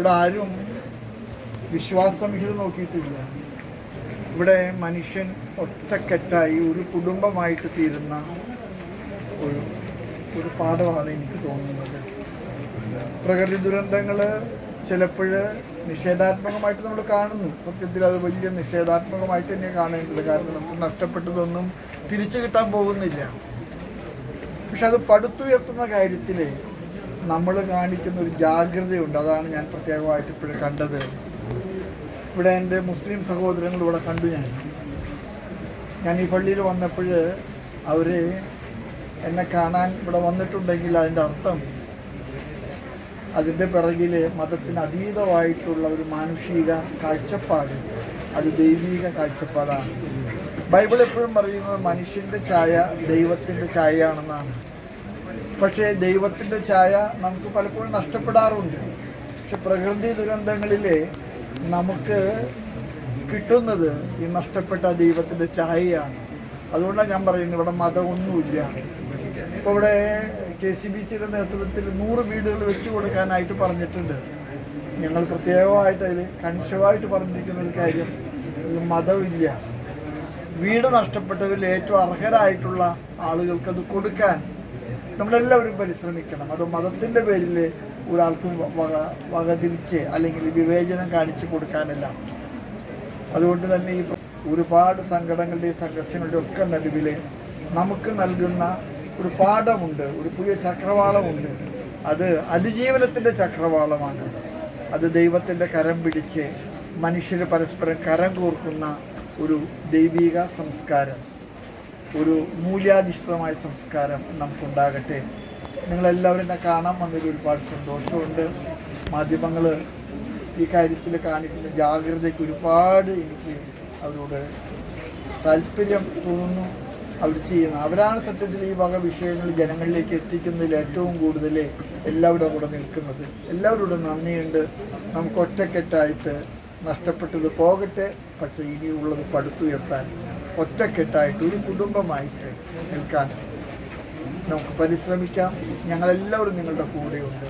ഇവിടെ ആരും വിശ്വാസമിഹിത നോക്കിയിട്ടില്ല. ഇവിടെ മനുഷ്യൻ ഒറ്റക്കെട്ടായി ഒരു കുടുംബമായിട്ട് തീരുന്ന ഒരു ഒരു പാഠമാണ് എനിക്ക് തോന്നുന്നത്. പ്രകൃതി ദുരന്തങ്ങൾ ചിലപ്പോൾ നിഷേധാത്മകമായിട്ട് നമ്മൾ കാണുന്നു. സത്യത്തിൽ അത് വലിയ നിഷേധാത്മകമായിട്ട് തന്നെ കാണേണ്ടത്. കാരണം നമുക്ക് നഷ്ടപ്പെട്ടതൊന്നും തിരിച്ചു കിട്ടാൻ പോകുന്നില്ല. പക്ഷെ അത് പടുത്തുയർത്തുന്ന കാര്യത്തിൽ നമ്മൾ കാണിക്കുന്ന ഒരു ജാഗ്രതയുണ്ട്. അതാണ് ഞാൻ പ്രത്യേകമായിട്ട് ഇപ്പോഴും കണ്ടത്. ഇവിടെ എന്റെ മുസ്ലിം സഹോദരങ്ങൾ ഇവിടെ കണ്ടു ഞാൻ. ഞാൻ ഈ പള്ളിയിൽ വന്നപ്പോൾ അവർ എന്നെ കാണാൻ ഇവിടെ വന്നിട്ടുണ്ടെങ്കിൽ അതിന്റെ അർത്ഥം അതിന്റെ പിറകിൽ മതത്തിന് അതീതമായിട്ടുള്ള ഒരു മാനുഷിക കാഴ്ചപ്പാട്. അത് ദൈവീക കാഴ്ചപ്പാടാണ്. ബൈബിൾ എപ്പോഴും പറയുന്നത് മനുഷ്യന്റെ ഛായ ദൈവത്തിന്റെ ഛായയാണെന്നാണ്. പക്ഷേ ദൈവത്തിന്റെ ഛായ നമുക്ക് പലപ്പോഴും നഷ്ടപ്പെടാറുണ്ട്. പക്ഷെ പ്രകൃതി ദുരന്തങ്ങളിൽ നമുക്ക് കിട്ടുന്നത് ഈ നഷ്ടപ്പെട്ട ദൈവത്തിന്റെ ഛായയാണ്. അതുകൊണ്ടാണ് ഞാൻ പറയുന്നത് ഇവിടെ മതമൊന്നുമില്ല. ഇപ്പോൾ ഇവിടെ കെ സി ബി സിയുടെ നേതൃത്വത്തിൽ നൂറ് വീടുകൾ വെച്ച് കൊടുക്കാനായിട്ട് പറഞ്ഞിട്ടുണ്ട്. ഞങ്ങൾ പ്രത്യേകമായിട്ട് അതിൽ കൺഷവായിട്ട് പറഞ്ഞിരിക്കുന്ന ഒരു കാര്യം മതമില്ല. വീട് നഷ്ടപ്പെട്ടവരിൽ ഏറ്റവും അർഹരായിട്ടുള്ള ആളുകൾക്ക് അത് കൊടുക്കാൻ നമ്മളെല്ലാവരും പരിശ്രമിക്കണം. അത് മതത്തിന്റെ പേരിൽ ഒരാൾക്ക് വക വകതിരിച്ച് അല്ലെങ്കിൽ വിവേചനം കാണിച്ചു കൊടുക്കാനല്ല. അതുകൊണ്ട് തന്നെ ഈ ഒരുപാട് സങ്കടങ്ങളുടെയും സംഘർഷങ്ങളുടെയും ഒക്കെ നടുവിൽ നമുക്ക് നൽകുന്ന ഒരു പാഠമുണ്ട് ഒരു പുതിയ ചക്രവാളമുണ്ട്. അത് അതിജീവനത്തിന്റെ ചക്രവാളമാണ്. അത് ദൈവത്തിന്റെ കരം പിടിച്ച് മനുഷ്യർ പരസ്പരം കരം കോർക്കുന്ന ഒരു ദൈവിക സംസ്കാരം. ഒരു മൂല്യാധിഷ്ഠിതമായ സംസ്കാരം നമുക്കുണ്ടാകട്ടെ. നിങ്ങളെല്ലാവരും എന്നെ കാണാൻ വന്നതിൽ ഒരുപാട് സന്തോഷമുണ്ട്. മാധ്യമങ്ങൾ ഈ കാര്യത്തിൽ കാണിക്കുന്ന ജാഗ്രതയ്ക്ക് ഒരുപാട് എനിക്ക് അവരോട് താല്പര്യം തോന്നുന്നു. അവർ ചെയ്യുന്നു അവരാണ് സത്യത്തിൽ ഈ വക വിഷയങ്ങൾ ജനങ്ങളിലേക്ക് എത്തിക്കുന്നതിൽ ഏറ്റവും കൂടുതൽ എല്ലാവരുടെ കൂടെ നിൽക്കുന്നത്. എല്ലാവരോടും നന്ദിയുണ്ട്. നമുക്ക് ഒറ്റക്കെട്ടായിട്ട് നഷ്ടപ്പെട്ടത് പോകട്ടെ പക്ഷേ ഇനിയുള്ളത് പടുത്തുയർത്താൻ ഒറ്റക്കെട്ടായിട്ട് ഒരു കുടുംബമായിട്ട് നിൽക്കാൻ നമുക്ക് പരിശ്രമിക്കാം. ഞങ്ങളെല്ലാവരും നിങ്ങളുടെ കൂടെയുണ്ട്.